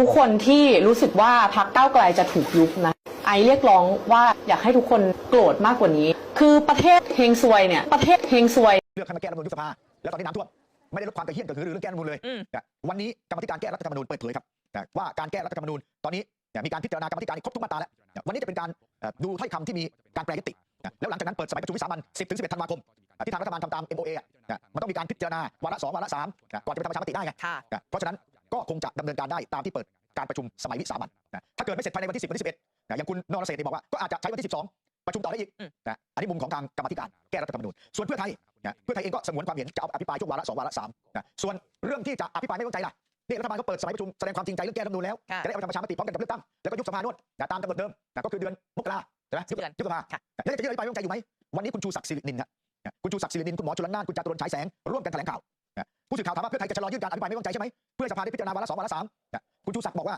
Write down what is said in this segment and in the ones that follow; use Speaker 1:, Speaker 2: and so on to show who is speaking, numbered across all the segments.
Speaker 1: ทุกคนที่รู้สึกว่าพักเก้าไกลจะถูกยุบนะไอเรียกร้องว่าอยากให้ทุกคนโกรธมากกว่านี้ คือประเทศเฮงซวยเนี่ยประเทศเฮงซวย
Speaker 2: เลือกให้มาแก้รัฐธรรมนูญยุบสภาแล้วตอนนี้น้ำท่วมไม่ได้ลดความกระเฮี้ยนกระหือรือเรื่องแก้รัฐธรรมนูญเลยวันนี้กรรมธิการแก้รัฐธรรมนูญเปิดเผยครับว่าการแก้รัฐธรรมนูญตอนนี้มีการพิจารณากรรมธิการครบทุกมาตราแล้ววันนี้จะเป็นการดูถ้อยคำที่มีการแปลยติแล้วหลังจากนั้นเปิดสมัยประชุมวิสามัญ10ถึง11ธันวาคมที่ทางรัฐบาลทำตาม MOA อะนะมันต้องมีการพิจารณาวาระสองวาระสามนะก่อนจะไปทำประชามติได้ไงเพราะฉะนั้น ก็คงจะดำเนินการได้ตามที่เปิดการประชุมสมัยวิสามัญนะถ้าเกิดไม่เสร็จภายในวันที่ 10วันที่11นะอย่างคุณนรเศรษฐ์เนี่ยบอกว่าก็อาจจะใช้วันที่ 12 ประชุมต่อได้อีก
Speaker 3: อืม
Speaker 2: นะอันนี้มุมของทางกรรมาธิการแก้รัฐธรรมนูญส่วนเพื่อไทยนะเพื่อไทยเองก็สงวนความเห็นจะเอาอภิปรายช่วงวาระสองวาระสามนะส่วนเรื่องที่จะอภิปรายไม่ไว้วางใจล่ะนี่รัฐบาลก็เปิดสมัยประชุมแสดงความจริงใจเรื่องแก้รัฐธรรมนูญแล้ว
Speaker 3: ค่ะ
Speaker 2: จะได้เอาไปทำประชามติพร้อมกันกับเลือกตั้งแล้วก็ยุบสภาโน่นนะตามกำหนดเดิมนะก็คือเดือนมกราใช่ไหม
Speaker 3: สิ้นเดือน
Speaker 2: ยุบสภา
Speaker 3: ค่ะ
Speaker 2: แล้วจะยื่นอภิปรายไม่ไว้วางใจอยู่ไหมวันนี้คุณชูศักดิ์สิรินินนะนะคุณชูศักดิ์สิรินิน คุณหมอชลนาน คุณจาตุรนต์ฉายแสง ร่วมกันแถลงข่าวนะ ผู้สื่อข่าวถามว่าเพื่อไทยจะชะลอยื่นการอภิปรายไม่ไว้วางใจใช่ไหมเพื่อให้สภาได้พิจารณาวาระสองวาระสามนะคุณชูศักดิ์บอกว่า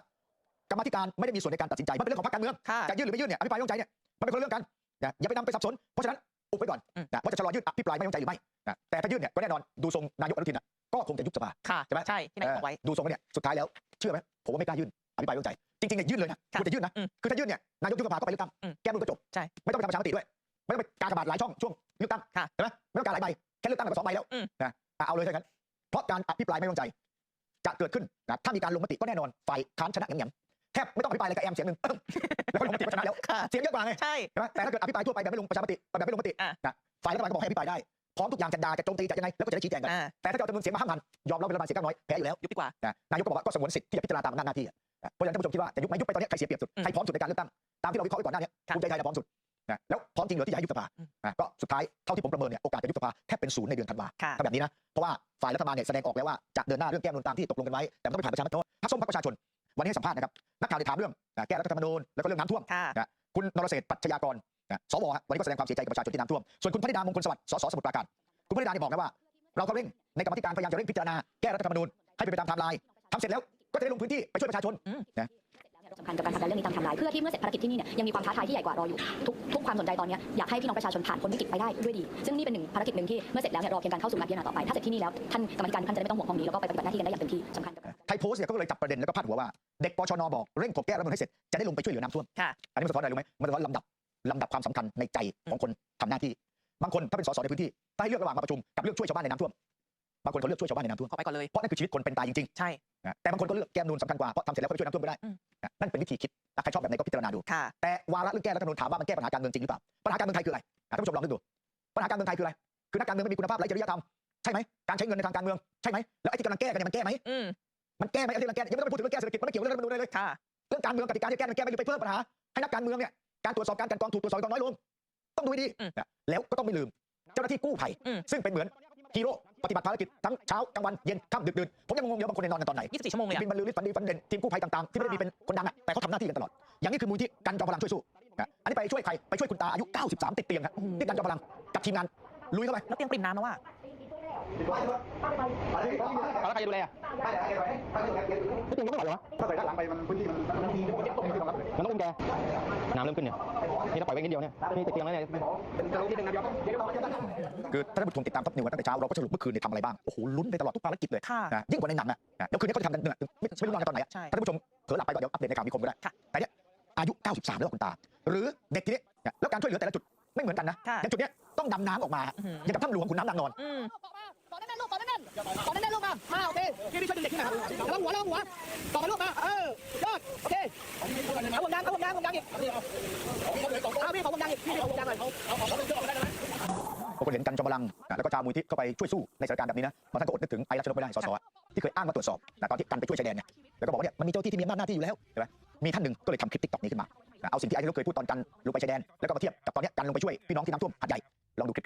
Speaker 2: กรรมาธิการไม่ได้มีส่วนในการตัดสินใจมันเป็นเรื่องของพรรคการเมือง
Speaker 3: ค่ะ
Speaker 2: จะยื่นหรือไม่ยื่นเนี่ยอภิปรายไม่ไว้วางใจเนี่ยมันเป็นคนละเรื่องกันนะอย่าไปนำไปสับสน เพราะฉะนั้นอุบไว้ก่อน
Speaker 3: อืม
Speaker 2: นะว่าจะชะลอยื่นอภิปรายไม่ไว้วางใจหรือไม่นะแต่ถ้ายื่นเนี่ยก็แน่นอนดูทรงนายกอนุทินน่ะก็คงจะยุบสภา
Speaker 3: ค่ะ
Speaker 2: ใช่ไหม
Speaker 3: ใช่ที่ไหน
Speaker 2: เออ
Speaker 3: บอกไว้
Speaker 2: ดูทรงแล้วเนี่ยสุดท้ายแล้วเชื่อไหมผมว่าไม่กล้ายื่นอภิปรายไม่ไว้วางใจจริงๆเนี่ยยื่นเลยนะ
Speaker 3: ค่ะ
Speaker 2: คุณจะยื่นนะ
Speaker 3: อืม
Speaker 2: คือถ้ายื่นเนี่ยนายกยุบสภาก็ไปเลือกตั้ง
Speaker 3: อืม
Speaker 2: แก้มนก็จบ
Speaker 3: ใช่
Speaker 2: ไม่ต้องไปทำประชามติด้วยไม่ต้องไปกากบาทหลายช่องช่วงเลือกตั้ง
Speaker 3: ค่ะ
Speaker 2: ใช่ไหมไม่ต้องการหลายใบแค่เลือกตั้งกับสองใบแล้ว
Speaker 3: อืม
Speaker 2: นะอะเอาเลยถ้างั้น เพราะการอภิปรายไม่ไว้วางใจ จะเกิดขึ้นนะถ้ามีการลงมติก็แน่นอนฝ่ายค้านชนะอย่างๆแทบไม่ต้องอภิปรายอะไรกับแอมเสียงหนึ่งแล้วก็ลงมติก็ชนะแล้ว
Speaker 3: ค่ะ
Speaker 2: เสียงเยอะกว่าไง
Speaker 3: ใช่
Speaker 2: ใช่ไหมแต่ถ้าเกิดอภิปรายทั่วไปแบบไม่ลงประชามติแบบไม่ลงมติ
Speaker 3: อะ
Speaker 2: นะฝ่ายรัฐบาลก็บอกให้อภิปรายได้พร้อมทุกอย่างจะด่าจะโจมตีจะยังไงแล้วก็จะได้ชี้แจงกัน
Speaker 3: อ่า
Speaker 2: แต่ถ้าจะเอาจำนวนเสียงมาห้ามหันยอมรับเป็นรัฐบาลเสียงข้างน้อยแพ้อยู่แล้ว
Speaker 3: ยุบดีกว่า
Speaker 2: นะนายกก็บอกว่าก็สงวนสิทธิ์ที่จะพิจารณาตามอำนาจหน้าที่อะนะเพราะฉะนั้นท่านผู้ชมคิดว่าจะยุบไหมยุบไปตอนนี้ใครเสียเปรียบสุด
Speaker 3: อืม
Speaker 2: ใครพร้อมสุดในการเลือกตั้งตามที่เราวิเคราะห์ไว้ก่อนหน้านี้
Speaker 3: ค่ะ
Speaker 2: ภูมิใจไทยจะพร้อมสุด นะแล้วพร้อมจริงเหรอที่จะให้ยุบสภา
Speaker 3: อืม
Speaker 2: นะก็สุดท้ายเท่าที่ผมประเมินเนี่ยโอกาสจะยุบสภาแทบเป็นศูนย์ในเดือนธันวา
Speaker 3: ค่ะ
Speaker 2: ถ้าแบบนี้นะเพราะว่าฝ่ายรัฐบาลเนี่ยแสดงออกแล้วว่าจะเดินหน้าเรื่องแก้รัฐธรรมนูญตามที่ตกลงกันไว้แต่มันต้องไปผ่านประชามติพรรคส้มพรรคประชาชนวันนี้ให้สัมภาษณ์นะครับนักข่าวได้ถามเรื่องนะแก้รัฐธรรมนูญแล้วก็เรื่องน้ำท่วม
Speaker 3: ค่ะ
Speaker 2: นะคุณนรเศรษฐ์ปัจจยากรนะสวฮะวันนี้ก็แสดงความเสียใจกับประชาชนที่น้ำท่วมส่วนคุณพนิดามงคลสวัสดิ์สสสมุทรปราการคุณพนิดาเนี่ยบอกนะว่า เราก็เร่งในกรรมาธิการพยายามจะเร่งพิจารณาแก้รัฐธรรมนูญให้เป็นไปตามไทม์ไลน์ทำเสร็จแล้วก็จะได้ลงพื้นที่ไปช่วยประชาชน
Speaker 4: สำคัญกับการผลักดันเรื่องนี้ตามไทำลายเพื่อที่เมื่อเสร็จภารกิจที่นี่เนี่ยยังมีความท้าทายที่ใหญ่กว่ารออยู่ทุกทุกความสนใจตอนนี้อยากให้พี่น้องประชาชนผ่านพ้นวิกฤตไปได้ด้วยดี ซึ่งนี่เป็นหนึ่งภารกิจหนึ่งที่เมื่อเสร็จแล้วเนี่ยรอเพียงการเข้าสู่การพิจารณาต่อไปถ้าเสร็จที่นี่แล้วท่านกรรมธิการท่านจะไม่ต้องห่วงห้องนี้แล้วก็ไปปฏิบัติหน้าที่กันได้อย่างเต็มที่สำคัญ
Speaker 2: ไทยโพสต์เนี่ยก็เลยจับประเด็นแล้วก็พาดหัวว่าเด็กปชนบอกเร่งถกแก้รัฐมนูญให้เสร็จจะได้ลงไปช่วยเหลือน้ำท่วม
Speaker 3: ค่ะ
Speaker 2: อันนี้มันสะท้อนอะไรรู้ไหมมันสะท้อนลำดับลำดับความสำคัญในใจของคนทำหน้าที่บางคนถ้าเป็นสสในพื้นที่ถ้าให้เลือกระหว่างมาประชุมกับเลือกช่วยชาวบ้านในน้ำท่วมบางคนเขาเลือกช่วยชาวบ้านในน้ำท่วม
Speaker 3: ขอไปก่อนเลย
Speaker 2: เพราะนั่นคือชีวิตคนเป็นตายจริงๆใช่แต่บางคนก็เลือกแก้มนูญสำคัญกว่าเพราะทำเสร็จแล้วก็ไปช่วยน้ำท่วมไม่ได้ เป็นวิธีคิดนะใครชอบแบบไหนก็พิจารณาดู
Speaker 3: ค่ะ
Speaker 2: แต่วาระเรื่องแก้รัฐธรรมนูญถามว่ามันแก้ปัญหาการเมืองจริงหรือเปล่า ปัญหาการเมืองไทยคืออะไรอะท่านผู้ชมลองนึกดู ปัญหาการเมืองไทยคืออะไร คือนักการเมืองไม่มีคุณภาพไร้จริยธรรม ใช่ไหมการใช้เงินในทางการเมือง ใช่ไหมแล้วไอ้ที่กำลังแก้กันเนี่ยมันแก้ไหม
Speaker 3: อืม
Speaker 2: มันแก้ไหมไอ้ที่กำลังแก้ยังไม่ต้องไปพูดถึงเรื่องแก้เศรษฐกิจมันไม่เกี่ยวกับเรื่องรัฐธรรมนูญเลยเลย
Speaker 3: ค่ะ
Speaker 2: เรื่องการเมืองกติกาที่แก้มันแก้ไม่ได้ไปเพิ่มปัญหาให้นักการเมืองเนี่ยการตรวจสอบการกลันกรองถูกตรวจสอบกองน้อยลง ต้องดูให้ดี
Speaker 3: อืม
Speaker 2: นะแล้วก็ต้องไม่ลืม เจ้าหน้าที่กู้ภัย
Speaker 3: อืม
Speaker 2: ซึ่งเป็นเหมือนฮีโร่ ปฏิบัติภารกิจทั้งเช้ากลางวันเย็นค่ำดึกดื่นผมยังงงๆอยู่ว่าบางคนเนี่ยนอนกันตอนไหน
Speaker 3: 24ชั่วโมงเลยอะ
Speaker 2: บินบรรลือฤทธิ์ฝันดีฝันเด่นทีมกู้ภัยต่างๆที่ไม่ได้มีเป็นคนดังอะแต่เขาทำหน้าที่กันตลอด อย่างนี้คือมูลที่กันจอมพลังช่วยสู้นะอันนี้ไปช่วยใครไปช่วยคุณตาอายุ 93 ติดเตียงนะที่กันจอมพลังกับทีมงานลุยเข้าไป
Speaker 3: แล้วเตียงปริ่มน้ำแล้ว ว่า
Speaker 2: แล้วใครจะดูแลอะพี่เตียงก็ไม่ไหวเหรอถ้าใส่ด้านหลังไปมันพื้นที่มันมันมีมันต้องมีครับมันต้องอุ้มแกน้ำเริ่มขึ้นเนี่ยนี่ถ้าปล่อยไว้นิดเดียวเนี่ยนี่ติดเตียงแล้วเนี่ยคือถ้าท่านผู้ชมติดตามท็อปนิวตั้งแต่เช้าเราก็สรุปเมื่อคืนเนี่ยทำอะไรบ้างโอ้โหลุ้นไปตลอดทุกภารกิจเลย
Speaker 3: ค่ะ
Speaker 2: นะยิ่งกว่าในหนังอะนะแล้วคืนนี้เขาจะทำกันเนี่ยไม่ไม่รู้นอนกันตอนไหนอะ
Speaker 3: ใช่
Speaker 2: ท่านผู้ชมเผลอหลับไปก็เดี๋ยวอัปเดตในข่าวมีคมก็ได้
Speaker 3: ค่ะ
Speaker 2: แต่เนี่ยอายุ 93 แล้วคุณตา หรือเด็กทีนี้เนี่ยแล้วการช่วยเหลือแต่ละจุดไม่เหมือนกันนะ
Speaker 3: ค่ะ
Speaker 2: อย่างจุดเนี้ย ต้องดำน้ำออกมา
Speaker 3: อื้อหือ
Speaker 2: อย่างกับถ้ำหลวงขุนน้ำนางนอน
Speaker 3: อืม
Speaker 5: ต่อแน่นๆลูกต่อแน่นๆต่อแน่นๆลูกมา มาโอเคพี่พี่ช่วยดึงเด็กขึ้นมาระวังหัวระวังหัวต่อมาลูกมา เออยอดโอเคเอาวงยางเอาวงยางวงยางอีกเอาพี่ขอวงยางอีกพี่ขอวงยางหน่อยเอาเอาเอาเอาเอาได้ไหม
Speaker 2: บางคนเห็นกันจอมพลังนะแล้วก็ชาวมูลที่เข้าไปช่วยสู้ในสถานการณ์แบบนี้นะบางท่านก็อดนึกถึงไอ้รัชนกไม่ได้สสอะที่เคยอ้างมาตรวจสอบนะตอนที่กันไปช่วยชายแดนเนี่ยแล้วก็บอกว่าเนี่ยมันมีเจ้าที่ที่มีอำนาจหน้าที่อยู่แล้วใช่ไหมมีท่านหนึ่งก็เลยทำคลิปติ๊กต็อกนี้ขึ้นมานะเอาสิ่งที่ไอ้รัชนกเคยพูดตอนกันลงไปชายแดนแล้วก็มาเทียบกับตอนเนี้ยกันลงไปช่วยพี่น้องที่น้ำท่วมหัดใหญ่ langue